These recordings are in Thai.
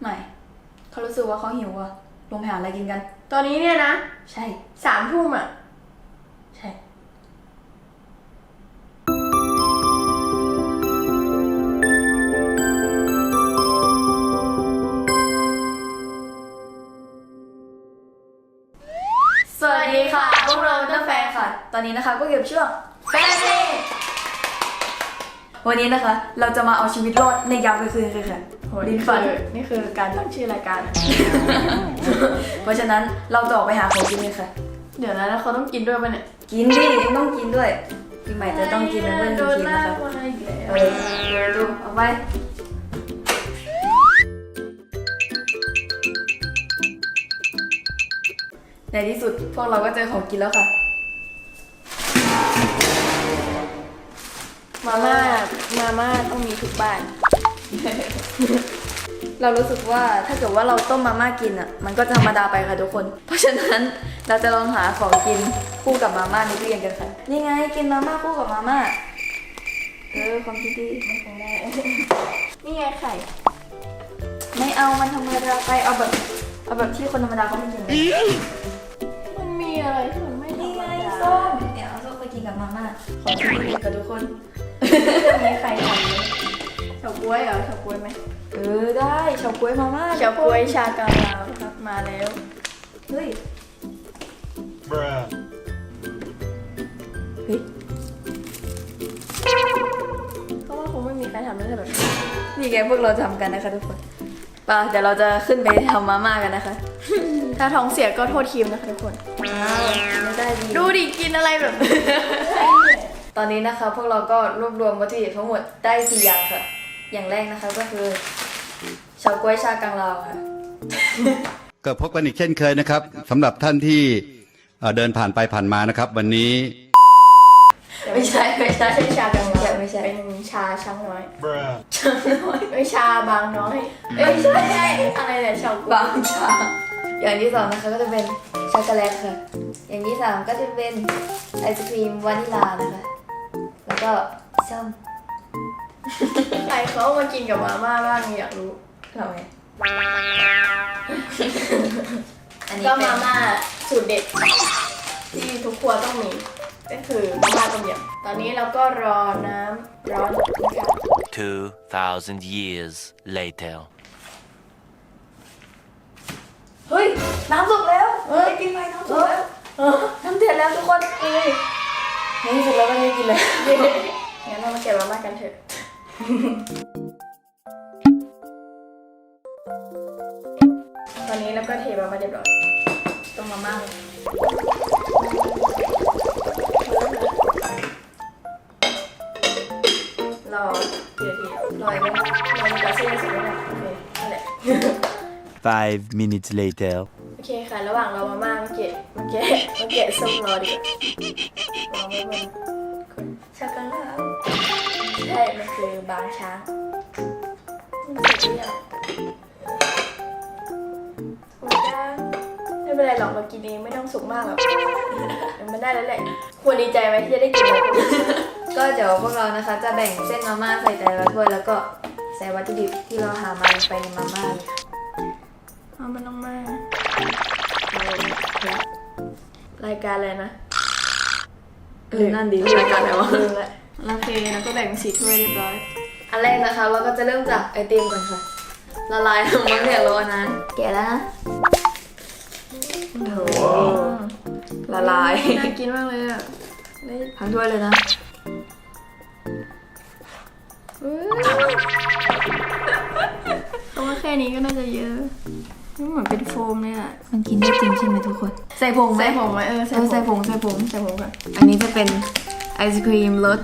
ไม่เขารู้สึกว่าเขาหิวอะลงไปหาอะไรกินกัน ตอนนี้เนี่ยนะ ใช่ สามทุ่มอะใช่ สวัสดีค่ะ พวกเราเดอะแฟนค่ะ ตอนนี้นะคะก็เก็บช่วงแฟนเดย์ วันนี้นะคะ เราจะมาเอาชีวิตรอดในยามกลางคืนกันค่ะโหดินี่นคืฝันอนี่คือการตั้งชื่อรายการอะ เพราะฉะนั้นเราจะออกไปหาของกินกันค่ะ เดี๋ยวนะแล้วเขาต้องกินด้วยป่ะเนี่ยกินดิต้องกินด้วยปีใหม่จะต้องกินเป็นเพื่อนโดกินนลานะคะกมาอีกแล้วเออดูเอาไปในที่สุดพวกเราก็เจอของกินแล้วค่ะ มาม่ามาม่าต้องมีทุกบ้าน เรารู้สึกว่าถ้าเกิดว่าเราต้มมาม่ากินอะ มันก็จะธรรมดาไปค่ะทุกคน เพราะฉะนั้นเราจะลองหาของกินคู่กับมาม่าในตู้เย็นกันค่ะนี่ไงกินมาม่าคู่กับมาม่าเออความคิดดีนี่ไงไข่ไม่เอามันธรรมดาไปเอาแบบเอาแบบที่คนธรรมดาเขาไม่กินเลยมันมีอะไรที่มันไม่ธรนี่รมไงดาส้มเนี่ยเอาส้มไปกินกับมาม่าของที่ดีกับทุกคน มีไข่ทำไหมเฉาก๊วยเหรอเฉาก๊วยไหมเออได้เฉาก๊วยมาม่าเฉาก๊วยชากาลาวครับมาแล้วเฮ้ย Bruh. เฮ้ยเพราะว่าคงไม่มีใครทำได้แบบนี้นี่ไงพวกเราทำกันนะคะทุกคนไป่ะเดี๋ยวเราจะขึ้นไปทำมาม่ากันนะคะ ถ้าท้องเสียก็โทษทีมนะคะทุกคนอ้าวไม่ได้ดีดูดิกินอะไรแบบ ตอนนี้นะคะพวกเราก็รวบรวมวัตถุดิบทั้งหมดได้สี่อย่างค่ะ อย่างแรกนะคะก็คือเฉาก๊วยชากังลาวค่ะ ก็พบกันอีกเช่นเคยนะครับสำหรับท่านที่เอ่อเดินผ่านไปผ่านมานะครับ วันนี้ ไม่ใช่ไม่ใช่ไม่ใช่ชากังลาวไม่ใช่ เป็นชาช้างน้อย Bruh. ช้างน้อยไม่ชาบางน้อย เอ้ยไม่ใช่อะไรเนี่ยเฉาก๊วยบางชา อย่างที่สองนะคะก็จะเป็นช็อกโกแลตค่ะ อย่างที่สามก็จะเป็นไอศครีมวานิลานะคะ แล้วก็ส้มใครเขาเอามากินกับมาม่าบ้างอยากรู้ทำไงอันนี้ก็เป็นมาม่าสูตรเด็ด ที่ทุกครัวต้องมี ก็คือมาม่าต้มยำตอนนี้เราก็รอน้ำร้อนนะคะ 2,000 years later. เฮ้ย น้ำสุกแล้วเฮ้ยกินไปน้ำสุกแล้วน้ำเดือดแล้วทุกคนเฮ้ย ในที่สุดเราก็ได้กินเลยงั้นเรามาเก็บมาม่ากันเถอะตอนนี้เราก็เทมาม่าเรียบร้อยต้มมาม่าเลยรอเดี๋ยวทีลอยไหมเราจะเส้นสุดแล้วโอเคนั่นแหละ Five minutes later. โอเคค่ะ ระหว่างเรามาม่ามาเกะมาเกะมาเกะส้มรอดีกว่า ลองไม่มันคนชากังลาใช่ มันคือบางช้างมันเสร็จหรือยังสุกยังไม่เป็นไรหรอกเรากินเองไม่ต้องสุกมากหรอกมันได้แล้วแหละ ควรดีใจไหมที่จะได้กินแล้วก็เดี๋ยวพวกเรานะคะจะแบ่งเส้นมาม่าใส่แต่ละถ้วยแล้วก็ใส่วัตถุดิบที่เราหามาลงไปในมาม่าเลยค่ะเอามันลงมา รายการอะไรนะ ออนั่นดีรายการไหนวะลืมละโอเคแล้วก็แบ่งสีถ้วยเรียบร้อย อันแรกนะคะเราก็จะเริ่มจากไอติมก่อนค่ะ ละลายน้ำมันเนี่ยรอนานแกะแล้วนะโอ้โหละลายน่ากินมากเลยอะได้ทั้งถ้วยเลยนะเพราะว่าแค่นี้ก็น่าจะเยอะนี่เหมือนเป็นโฟมเลยอะ มันกินได้จริงใช่ไหมทุกคน ใส่ผงไหมใส่ผงไหมเออเออใส่ผงใส่ผงใส่ผงก่อนอันนี้จะเป็นไอศครีมรส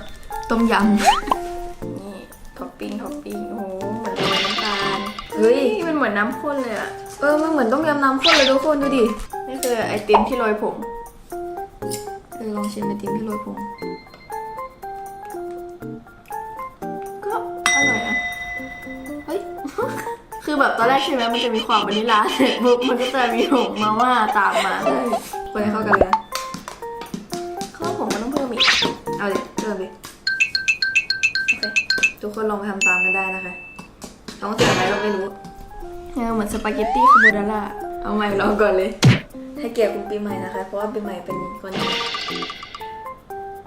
ต้มยนี่ท็อปปิ้งท็อปปิ้งโอ้โหเหมือนโรยน้ำตาลำเฮ้ยนี่มันเหมือนน้ำข้นเลยอะเออมันเหมือนต้มยำน้ำข้นเลยทุกคนดูดินี่คือไอติมที่โรยผงเออลองชิมไอติมที่โรยผง คือแบบตอนแรกใช่ไหมมันจะมีความวานิลลาเสร็จปุ๊บมันก็จะมีผงมาม่าตามมาใช่คนให้เข้ากันเลยนะเขาว่าผมมันต้องเพิ่มอีก เอาดิเริ่มดิโอเค ทุกคนลองไปทำตามกันได้นะคะท้องเสียไหมเราไม่รู้เออเหมือนสปาเกตตี้คาโบนาร่า เอาใหม่ลองก่อนเลย ให้เกียรติคุณปีใหม่นะคะ เพราะว่าปีใหม่เป็นคน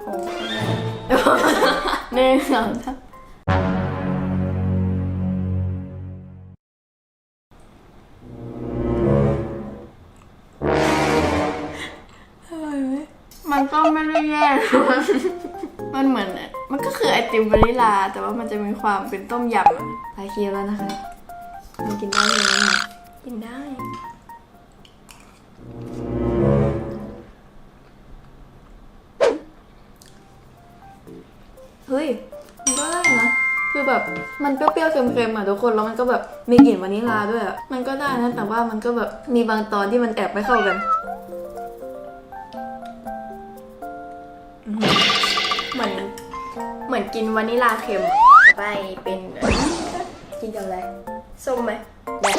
โอ้หนึ่งสองสาม ก็ไม่ได้แย่นะมันเหมือน มันก็คือไอติมวานิลา แต่ว่ามันจะมีความเป็นต้มยำอะไปเคียวแล้วนะคะมันกินได้ไหมเนี่ยกินได้ เฮ้ย มันก็ได้นะ คือแบบ มันเปรี้ยวๆเค็มๆอะทุกคน แล้วมันก็แบบมีกลิ่นวานิลลาด้วยอะ มันก็ได้นะ แต่ว่ามันก็แบบมีบางตอนที่มันแอบไม่เข้ากัน กินวานิลาเค็มอะไปเป็นกินกับอะไรส้มไหมและ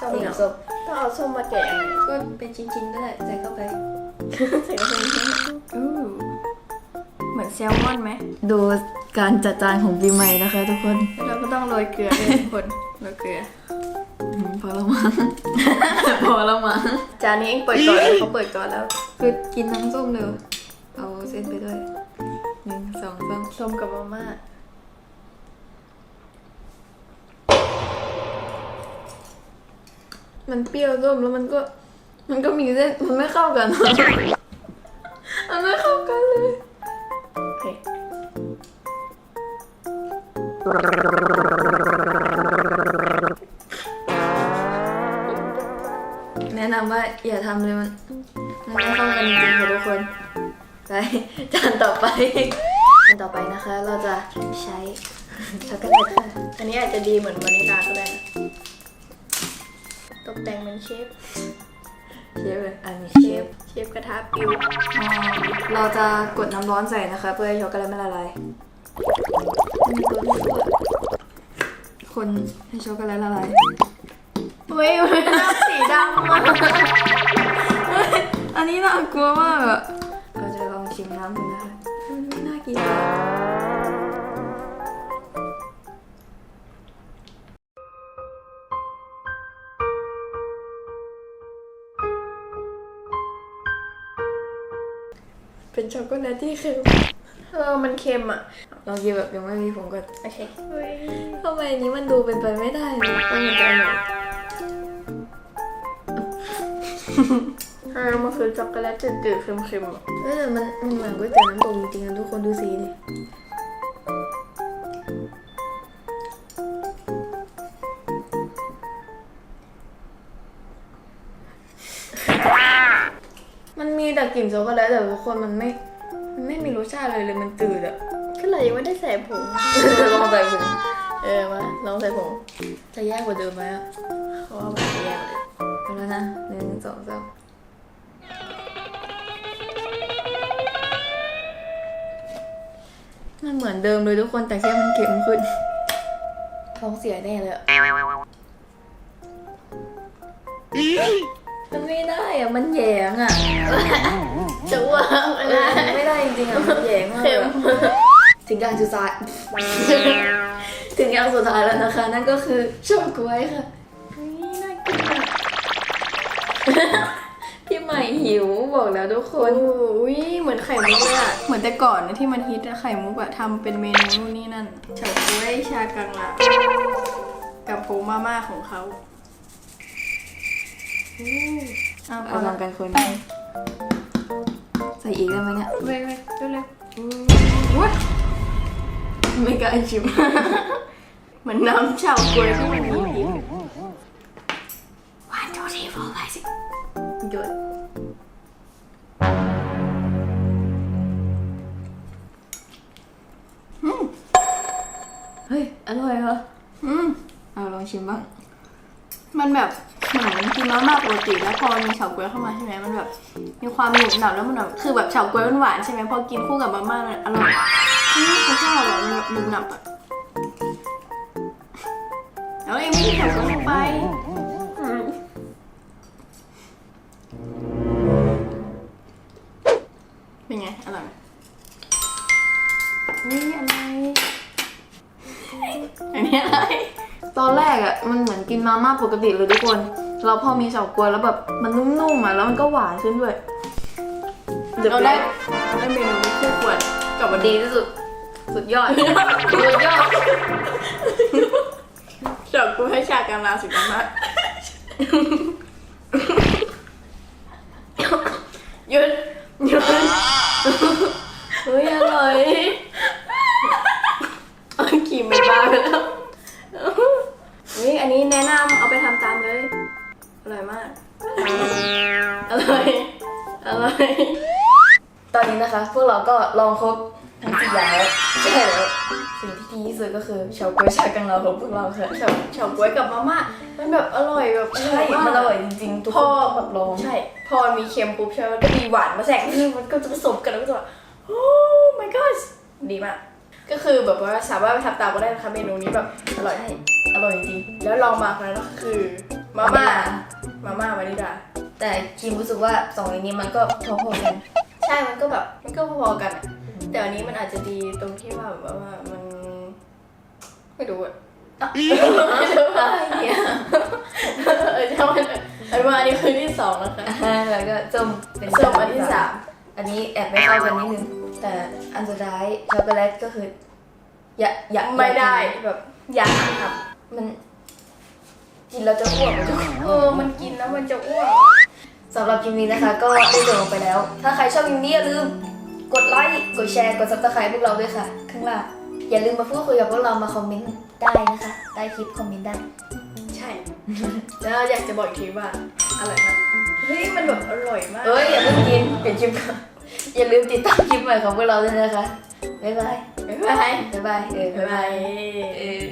ส้มสีเนาะส้มต้องเอาส้มมาแกะยังไงก็เป็นชิ้นๆก็ได้ใส่เข้าไปใส่ลงไปอู้เหมือนแซลมอนไหมดูการจัดจานของปีใหม่นะคะทุกคนเราก็ต้องโรยเกลือด้วยทุกคนโรยเกลืออืมพอแล้วมั้งพอแล้วมั้งจานนี้เองเปิดก่อนเลยเขาเปิดก่อนแล้ว คือกินน้ำส้มเร็วเอาเส้นไปด้วยหนึ่ง สองสามส้มกับมาม่ามันเปรี้ยวส้มแล้วมันก็ มันก็มีเส้นมันไม่เข้ากัน มันไม่เข้ากันเลย โอเค แนะนำว่าอย่าทำเลยมัน มันไม่เข้ากันจริงๆค่ะทุกคน ไป จานต่อไป จานต่อไปนะคะเราจะใช้ช็อกโกแลตค่ะ อันนี้อาจจะดีเหมือนวานิลาก็ได้นะตกแต่งเป็นเชฟ เชฟเลยอันนี้เชเชฟฟเชฟกระทะปิวเราจะกดน้ำร้อนใส่นะคะ เพื่อให้ช็อกโกแลตไม่ละลายมีตัวนี้ด้วยคนให้ช็อกโกแลตละลายเฮ้ยมันน้ำสีดำมากอันนี้น่ากลัวมากอะ เป็นช็อกโกแลตที่เค็มเออมันเค็มอะลองกินแบบยังไม่มีผงก่อนโอเคเฮ้ยทำไมอันนี้มันดูเป็นไปไม่ได้เลยมันเหมือนกันเลยเออมันคือช็อกโกแลตจืดๆเค็มๆอะเออมันมันเหมือนก๋วยเตี๋ยวน้ำตกจริงๆนะทุกคนดูสีดิ แต่กลิ่นช็อกโกแลตแต่ทุกคนมันไม่มันไม่มีรสชาติเลยเลยมันจืดอะก็เลยยังไม่ได้ใส่ผงลองใส่ผงเออมาลองใส่ผงจะแย่กว่าเดิมไหมอะเพราะว่ามันแย่เลยเอาแล้วนะหนึ่งสองสามมันเหมือนเดิมเลยทุกคนแต่แค่มันเค็มขึ้นท้องเสียแน่เลยอะ มันไม่ได้อะมันแหยงอะจะอ้วกเออมันไม่ได้จริงๆอะมันแหยงมากเลเค็ยมอะถึงอย่างสุดท้าย ถึงอย่างสุดท้ายแล้วนะคะ นั่นก็คือชมกล้วยค่ะนี่น่ากินอะพี่ใหม่หิวบอกแล้วทุกคนโอ้ยเหมือนไข่มุกเลยอะเหมือนแต่ก่อนนะที่มันฮิตอะไข่มุกอะทำเป็นเมนูนู่นนี่นั่นเฉาก๊วยชากังลากับผงมาม่าของเขาอู้ เอาพเอาอลละองกันคนใส่อีกได้ไหมเนี่ยเว้ยเว้ยเร็วๆอู้ว้าไม่กล้าชิมเหมือนน้ำเฉาก๊วยที่มันมีพิษ one two three four five six หยุดเฮ้ย อร่อยเหรอ อืมเอาลองชิมบ้าง มันแบบ เหมือนกินมาม่าปกติแล้วพอมีเฉาก๊วยเข้ามาใช่ไหมมันแบบมีความหนุบหนับแล้วมันแบบคือแบบเฉาก๊วยมันหวานใช่ไหมพอกินคู่กับมาม่ามันอร่อยอืมเขาชอบแบบมันแบบหนุบหนับอะแล้วเองไม่กินเฉาก๊วยลงไปเป็นไงอร่อยนี่อะไร อันนี้อะไร ตอนแรกอะมันเหมือนกินนมาม่าปกติเลยทุกคน เราพอมีเฉาก๊วยแล้วแบบมันนุ่มๆอะแล้วมันก็หวานขึ้นด้วยเราได้เราได้เมนูนี้คู่ควรกับวันดีที่สุด สุดยอด สุดยอดเฉาก๊วยชากันลาสุดยอดมากหยุดหยุดเฮ้ยอร่อย อร่อยอร่อยตอนนี้นะคะ พวกเราก็ลองครบทั้งสี่อย่างแล้วใช่แล้วสิ่งที่ดีที่สุดก็คือเฉาก๊วยชากังลาวของพวกเราค่ะเฉาเฉาก๊วยกับมาม่ามันแบบอร่อยแบบใช่มันอร่อยจริงๆทุกคนต้องแบบลองใช่ พอมันมีเค็มปุ๊บใช่ไหมมันก็มีหวานมาแทรกคือมันก็จะผสมกันแล้วก็จะแบบโอ้ my god ดีมาก ก็คือแบบว่าสามารถไปทำตามก็ได้นะคะเมนูนี้แบบอร่อยใช่อร่อยจริงแล้วลองมาคนนั้นก็คือมาม่ามาม่าวานิลา ใช่ มันก็แบบมันก็พอๆกันอะแต่อันนี้มันอาจจะดีตรงที่ว่าแบบว่ามันไม่รู้อะไม่รู้อะไรเนี่ยเออใช่มันอันว่าอันนี้คือที่สองนะคะแล้วก็ส้มเป็นส้มอันที่สามอันนี้แอบไม่เข้ากันนิดนึง แต่อันสุดท้ายช็อกโกแลตก็คือ อย่าอย่าไม่ได้แบบ อยากทมัน กินแล้วจะอ้วกอะทุกคนำเออ มันกินแล้วมันจะอ้วก สำหรับคลิปนี้นะคะก็ได้จบลงไปแล้ว ถ้าใครชอบคลิปนี้อย่าลืมกดไลค์ กดแชร์ กดซับสไครต์พวกเราด้วยค่ะ ข้างล่างอย่าลืมมาพูดคุยกับพวกเรามาคอมเมนต์ได้นะคะใต้คลิปคอมเมนต์ได้ ใช่ แล้วอยากจะบอกอีกทีว่าอร่อยมากเฮ้ยมันแบบอร่อยมาก เอ้ยอย่าเพิ่งกินเปลี่ยนคลิปก่อนอย่าลืมติดตามคลิปใหม่ของพวกเราด้วยนะคะบ๊ายบายบ๊ายบายบ๊ายบายเออบ๊ายบายเออ